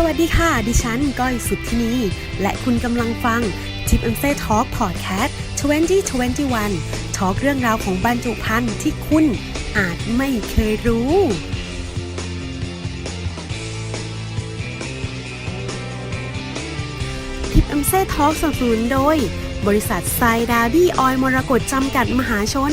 สวัสดีค่ะ ดิฉันก้อยสุทธินี และคุณกำลังฟัง t i p อั s เซ่ทอ l k พอดแคสต์2021ทอล์กเรื่องราวของบรรจุภัณฑ์ที่คุณอาจไม่เคยรู้ทิปอัมเซ่ทอล์กสนับสนุนโดย บริษัทไซดาบี้ออยมรกตจำกัดมหาชน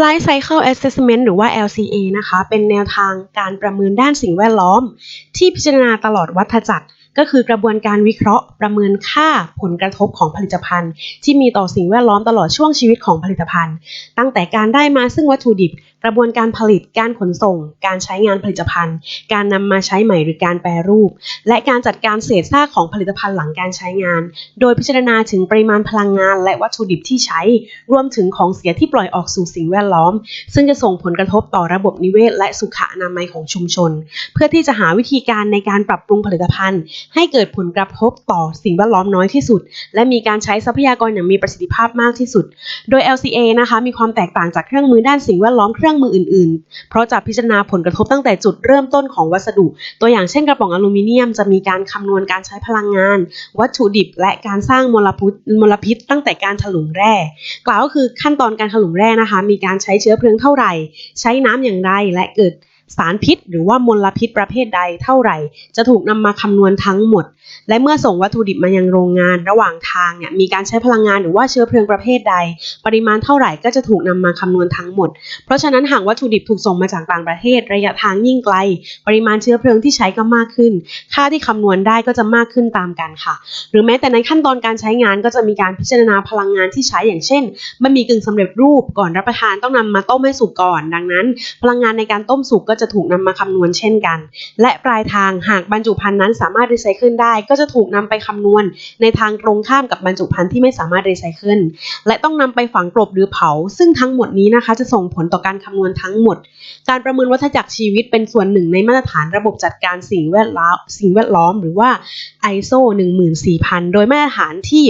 Life Cycle Assessment หรือว่า LCA นะคะ เป็นแนวทางการประเมินด้านสิ่งแวดล้อม ที่พิจารณาตลอดวัฏจักร ก็คือกระบวนการวิเคราะห์ ประเมินค่าผลกระทบของผลิตภัณฑ์ ที่มีต่อสิ่งแวดล้อมตลอดช่วงชีวิตของผลิตภัณฑ์ ตั้งแต่การได้มาซึ่งวัตถุดิบ กระบวนการผลิต การขนส่ง การใช้งานผลิตภัณฑ์ การนำมาใช้ใหม่หรือการแปรรูป และการจัดการเศษซากของผลิตภัณฑ์หลังการใช้งาน โดยพิจารณาถึงปริมาณพลังงาน และวัตถุดิบที่ใช้ รวมถึงของเสียที่ปล่อยออกสู่สิ่งแวดล้อม ซึ่งจะส่งผลกระทบต่อระบบนิเวศ และสุขอนามัยของชุมชน เพื่อที่จะหาวิธีการในการปรับปรุงผลิตภัณฑ์ ให้เกิดผลกระทบต่อสิ่งแวดล้อมน้อยที่สุด และมีการใช้ทรัพยากรอย่างมีประสิทธิภาพมากที่สุด โดย LCA นะคะมีความแตกต่างจากเครื่องมือด้านสิ่งแวดล้อมเครื่องมืออื่นๆ เพราะจะพิจารณาผลกระทบตั้งแต่จุดเริ่มต้นของวัสดุ ตัวอย่างเช่นกระป๋องอลูมิเนียมจะมีการคำนวณการใช้พลังงาน วัตถุดิบ และการสร้างมลพิษมลพิษตั้งแต่การถลุงแร่ กล่าวก็คือขั้นตอนการถลุงแร่นะคะ มีการใช้เชื้อเพลิงเท่าไหร่ ใช้น้ำอย่างไรและเกิดสารพิษ หรือว่ามลพิษประเภทใดเท่าไหร่ จะถูกนำมาคำนวณทั้งหมด และเมื่อส่งวัตถุดิบมายังโรงงานระหว่างทางเนี่ยมีการใช้พลังงานหรือว่าเชื้อเพลิงประเภทใด ปริมาณเท่าไหร่ก็จะถูกนำมาคำนวณทั้งหมด เพราะฉะนั้นหากวัตถุดิบถูกส่งมาจากต่างประเทศ ระยะทางยิ่งไกล ปริมาณเชื้อเพลิงที่ใช้ก็มากขึ้น ค่าที่คำนวณได้ก็จะมากขึ้นตามกันค่ะ หรือแม้แต่ในขั้นตอนการใช้งานก็จะมีการพิจารณาพลังงานที่ใช้อย่างเช่นบะหมี่กึ่งสำเร็จรูปก่อนรับประทานต้องนำมาต้มให้สุกก่อน ดังนั้น พลังงานในการต้มสุกก็จะถูกนำมาคำนวณเช่นกัน และปลายทางหากบรรจุภัณฑ์นั้นสามารถรีไซเคิลได้ก็จะถูกนำไปคำนวณในทางตรงข้ามกับบรรจุภัณฑ์ที่ไม่สามารถรีไซเคิลและต้องนำไปฝังกลบหรือเผา ซึ่งทั้งหมดนี้นะคะจะส่งผลต่อการคำนวณทั้งหมด การประเมินวัฏจักรชีวิตเป็นส่วนหนึ่งในมาตรฐานระบบจัดการสิ่งแวดล้อมสิ่งแวดล้อมหรือว่า ISO 14000 โดยมาตรฐานที่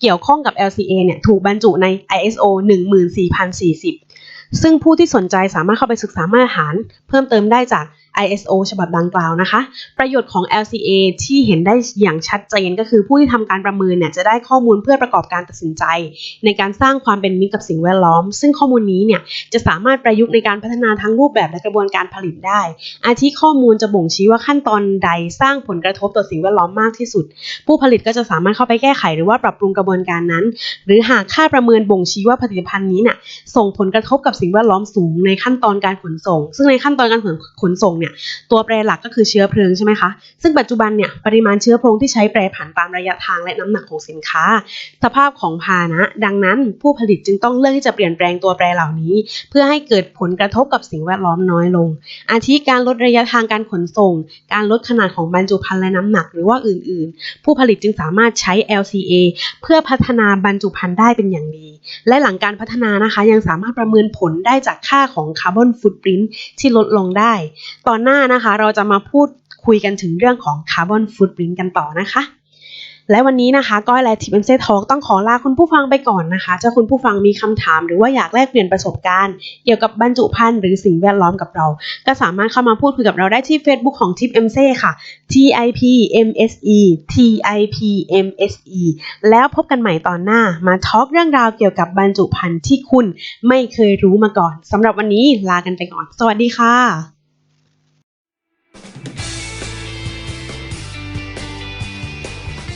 เกี่ยวข้องกับ LCA เนี่ยถูกบรรจุใน ISO 14040ซึ่งผู้ที่สนใจสามารถเข้าไปศึกษามาตรฐาน เพิ่มเติมได้จาก ISO ฉบับดังกล่าวนะคะ ประโยชน์ของ LCA ที่เห็นได้อย่างชัดเจนก็คือผู้ที่ทำการประเมินเนี่ยจะได้ข้อมูลเพื่อประกอบการตัดสินใจ ในการสร้างความเป็นมิตรกับสิ่งแวดล้อม ซึ่งข้อมูลนี้เนี่ยจะสามารถประยุกต์ในการพัฒนาทั้งรูปแบบและกระบวนการผลิตได้ อาทิข้อมูลจะบ่งชี้ว่าขั้นตอนใดสร้างผลกระทบต่อสิ่งแวดล้อมมากที่สุด ผู้ผลิตก็จะสามารถเข้าไปแก้ไขหรือว่าปรับปรุงกระบวนการนั้น หรือหากค่าประเมินบ่งชี้ว่าผลิตภัณฑ์นี้เนี่ยส่งผลกระทบกับสิ่งแวดล้อมสูงในขั้นตอนการขนส่ง ซึ่งในขั้นตอนการขนส่งเนี่ยตัวแปรหลักก็คือเชื้อเพลิงใช่ไหมคะซึ่งปัจจุบันเนี่ยปริมาณเชื้อเพลิงที่ใช้แปรผันตามระยะทางและน้ำหนักของสินค้า สภาพของพาหนะ ดังนั้นผู้ผลิตจึงต้องเลือกที่จะเปลี่ยนแปลงตัวแปรเหล่านี้ เพื่อให้เกิดผลกระทบกับสิ่งแวดล้อมน้อยลง อาทิการลดระยะทางการขนส่ง การลดขนาดของบรรจุภัณฑ์และน้ำหนักหรือว่าอื่น ๆ ผู้ผลิตจึงสามารถใช้ LCA เพื่อพัฒนาบรรจุภัณฑ์ได้เป็นอย่างดี และหลังการพัฒนานะคะยังสามารถประเมินผลได้จากค่าของคาร์บอนฟุตปรินท์ที่ลดลงได้ตอนหน้านะคะ เราจะมาพูดคุยกันถึงเรื่องของคาร์บอนฟุตปรินท์กันต่อนะคะ และวันนี้นะคะ ก้อยและทิปเอ็นเซทอต้องขอลาคุณผู้ฟังไปก่อนนะคะถ้าคุณผู้ฟังมีคำถาม หรือว่าอยากแลกเปลี่ยนประสบการณ์ เกี่ยวกับบรรจุภัณฑ์หรือสิ่งแวดล้อมกับเรา ก็สามารถเข้ามาพูดคุยกับเราได้ที่ Facebook ของ Tip m c ค่ะ T I P M S E T I P M S E แล้วพบกันใหม่ตอนหน้า มาทอล์กเรื่องราวเกี่ยวกับบรรจุภัณฑ์ที่คุณไม่เคยรู้มาก่อนสำหรับวันนี้ลากันไปก่อน สวัสดีค่ะ